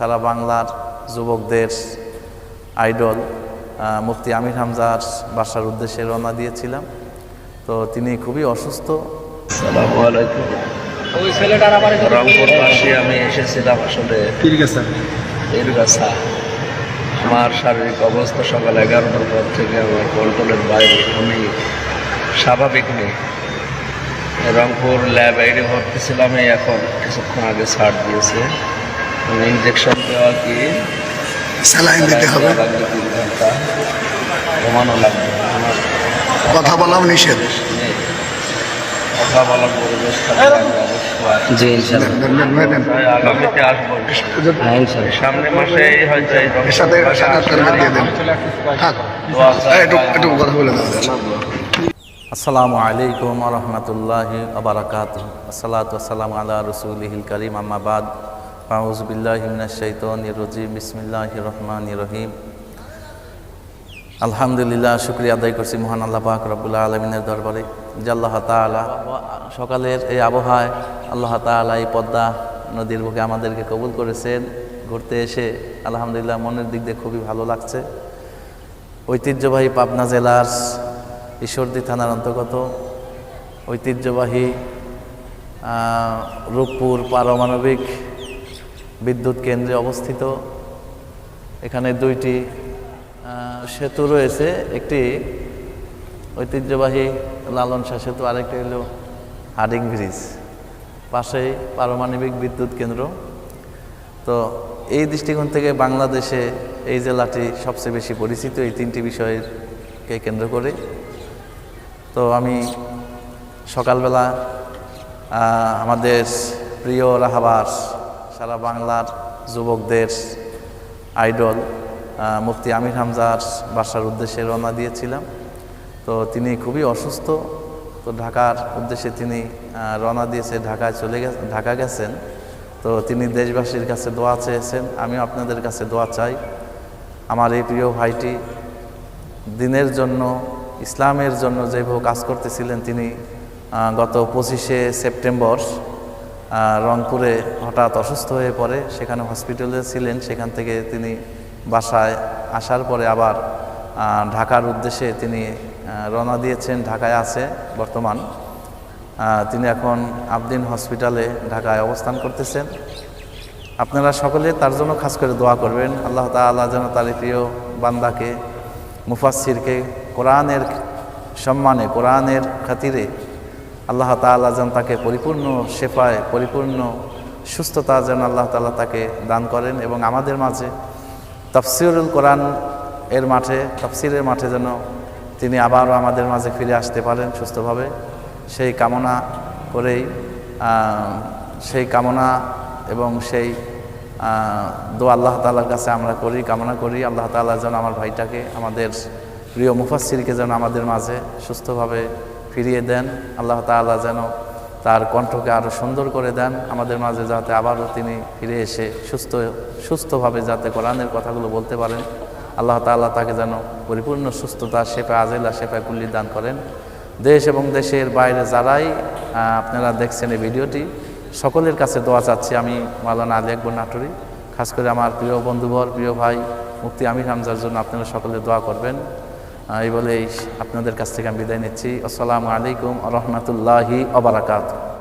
সারা বাংলার যুবকদের আইডল মুফতি আমির হামজার বাসার উদ্দেশ্যে রওনা দিয়েছিলাম। তো তিনি খুবই অসুস্থ। রংপুর পাশে আমি এসেছিলাম আসলে। আমার শারীরিক অবস্থা সকাল এগারোটার পর থেকে আমার কন্ট্রোলের বাইরে আমি স্বাভাবিক নেই। রংপুর ল্যাব আইডি ভর্তি ছিলাম এই এখন কিছুক্ষণ আগে ছাড় দিয়েছে। ইঞ্জেকশন দেওয়া কি? স্যালাইন দিতে হবে। ঘুমানো লাগবে কথা বলাও নিষেধ। নেই। কথা বলার পরিবেশ থাকলে আমি অবশ্যই আসব। জি ইনশাল্লাহ দেন, দেন, দেন, দেন। তাই আগামীতে আসব। হ্যাঁ ইনশাল্লাহ সামনে মাসে হয়তো এই সাথে সাথে দিয়ে দেন। একটু একটু কথা বলে দাও আসসালামু আলাইকুম রহমতুল্লাহি আবরাকাত আসসালাতু আসসালামু আলা রসুলিহিল করিম। আম্মাবাদ ফাউজবিল্লাহি মিনাশ শাইতানির রাজিম, বিসমিল্লাহির রহমানির রহিম। আলহামদুলিল্লাহ, শুক্রিয়া আদায় করছি মহান আল্লাহ পাক রব্বুল্লাহ আলমিনের দরবারে, যে আল্লাহ তাআলা সকালের এই আবহাওয়ায় আল্লাহ তাআলা এই পদ্মা নদীর বুকে আমাদেরকে কবুল করেছেন। ঘুরতে এসে আলহামদুলিল্লাহ মনের দিক দিয়ে খুবই ভালো লাগছে। ঐতিহ্যবাহী পাবনা জেলার ঈশ্বরদী থানার অন্তর্গত ঐতিহ্যবাহী রূপপুর পারমাণবিক বিদ্যুৎ কেন্দ্রে অবস্থিত। এখানে দুইটি সেতু রয়েছে। একটি ঐতিহ্যবাহী লালন শাহ সেতু, আরেকটি হলো হার্ডিং ব্রিজ। পাশেই পারমাণবিক বিদ্যুৎ কেন্দ্র। তো এই দৃষ্টিকোণ থেকে বাংলাদেশে এই জেলাটি সবচেয়ে বেশি পরিচিত, এই তিনটি বিষয়কে কেন্দ্র করে। তো আমি সকালবেলা আমাদের প্রিয় রাহাবার সারা বাংলার যুবকদের আইডল মুফতি আমির হামজার বাসার উদ্দেশ্যে রওনা দিয়েছিলাম। তো তিনি খুবই অসুস্থ, তো ঢাকার উদ্দেশ্যে তিনি রওনা দিয়েছে, ঢাকায় চলে গেছে, ঢাকা গেছেন। তো তিনি দেশবাসীর কাছে দোয়া চেয়েছেন, আমিও আপনাদের কাছে দোয়া চাই। আমার এই প্রিয় ভাইটি দিনের জন্য, ইসলামের জন্য যেভাবে কাজ করতেছিলেন তিনি গত পঁচিশে সেপ্টেম্বর রংপুরে হঠাৎ অসুস্থ হয়ে পড়ে, সেখানে হসপিটালে ছিলেন। সেখান থেকে তিনি বাসায় আসার পরে আবার ঢাকার উদ্দেশ্যে তিনি রওনা দিয়েছেন, ঢাকায় আছে বর্তমান। তিনি এখন আবদিন হসপিটালে ঢাকায় অবস্থান করতেছেন। আপনারা সকলে তার জন্য খাস করে দোয়া করবেন। আল্লাহ তাআলা যেন তার প্রিয় বান্দাকে, মুফাসসিরকে কোরআনের সম্মানে, কোরআনের খাতিরে আল্লাহ তাআলা যেন তাকে পরিপূর্ণ শেফায়, পরিপূর্ণ সুস্থতা যেন আল্লাহ তাআলা তাকে দান করেন এবং আমাদের মাঝে তফসিরুল কোরআন এর মাঠে, তফসিরের মাঠে যেন তিনি আবারও আমাদের মাঝে ফিরে আসতে পারেন সুস্থভাবে। সেই কামনা করেই সেই কামনা এবং সেই দোয়া আল্লাহ তাআলার কাছে আমরা করি, কামনা করি। আল্লাহ তাআলা যেন আমার ভাইটাকে, আমাদের প্রিয় মুফাসসিরকে যেন আমাদের মাঝে সুস্থভাবে ফিরিয়ে দেন। আল্লাহ তাআলা যেন তার কণ্ঠকে আরও সুন্দর করে দেন। আমাদের মাঝে যাতে আবারও তিনি ফিরে এসে সুস্থ, সুস্থভাবে যাতে কোরআনের কথাগুলো বলতে পারেন। আল্লাহ তাআলা তাকে যেন পরিপূর্ণ সুস্থতা, শেফা আজেলা, শেফা কুল্লি দান করেন। দেশ এবং দেশের বাইরে যারাই আপনারা দেখছেন এই ভিডিওটি, সকলের কাছে দোয়া চাচ্ছি আমি মালানা আলী আকবর নাটুরি, খাস করে আমার প্রিয় বন্ধুবর, প্রিয় ভাই মুফতি আমির হামজার জন্য আপনারা সকলে দোয়া করবেন। এই বলেই আপনাদের কাছ থেকে আমি বিদায় নিচ্ছি। আসসালামু আলাইকুম রহমতুল্লাহি অবরাকাত